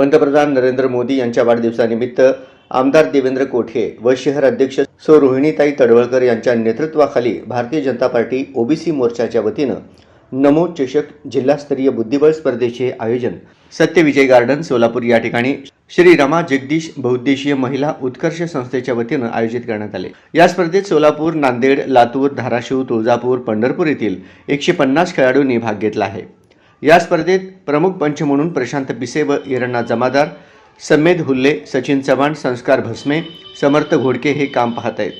पंतप्रधान नरेंद्र मोदी यांच्या वाढदिवसानिमित्त आमदार देवेंद्र कोठे व शहर अध्यक्ष सौ रोहिणीताई तडवळकर यांच्या नेतृत्वाखाली भारतीय जनता पार्टी ओबीसी मोर्चाच्या वतीनं नमो चषक जिल्हास्तरीय बुद्धिबळ स्पर्धेचे आयोजन. सत्यविजय गार्डन सोलापूर या ठिकाणी श्री रमा जगदीश बहुद्देशीय महिला उत्कर्ष संस्थेच्या वतीनं आयोजित करण्यात आले. या स्पर्धेत सोलापूर नांदेड लातूर धाराशिव तुळजापूर पंढरपूर येथील एकशे पन्नास खेळाडूंनी भाग घेतला आहे. या स्पर्धेत प्रमुख पंच म्हणून प्रशांत पिसे व इरण्णा जमादार समेद हुल्ले सचिन चव्हाण संस्कार भस्मे समर्थ घोडके हे काम पाहत आहेत.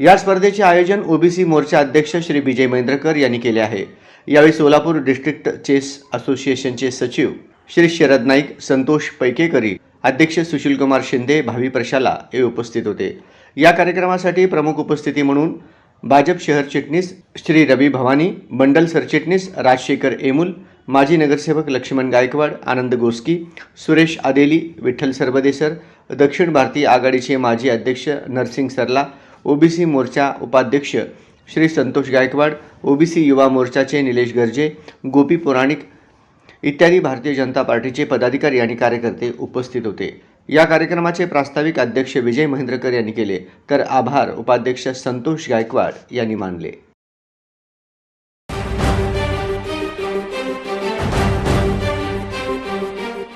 या स्पर्धेचे आयोजन ओबीसी मोर्चा अध्यक्ष श्री विजय महेंद्रकर यांनी केले आहे. यावेळी सोलापूर डिस्ट्रिक्ट चेस असोसिएशनचे सचिव श्री शरद नाईक संतोष पैकेकरी अध्यक्ष सुशीलकुमार शिंदे भावी प्रशाला हे उपस्थित होते. या कार्यक्रमासाठी प्रमुख उपस्थिती म्हणून भाजप शहर चिटणीस श्री रवी भवानी बंडल सरचिटणीस राजशेखर एमुल माजी नगरसेवक लक्ष्मण गायकवाड आनंद गोस्की सुरेश आदेली विठ्ठल सरबदेसर दक्षिण भारतीय आघाडीचे माजी अध्यक्ष नरसिंग सरला ओबीसी मोर्चा उपाध्यक्ष श्री संतोष गायकवाड ओबीसी युवा मोर्चाचे निलेश गर्जे गोपी पुराणिक इत्यादी भारतीय जनता पार्टीचे पदाधिकारी आणि कार्यकर्ते उपस्थित होते. या कार्यक्रमाचे प्रास्ताविक अध्यक्ष विजय महेंद्रकर यांनी केले तर आभार उपाध्यक्ष संतोष गायकवाड यांनी मानले.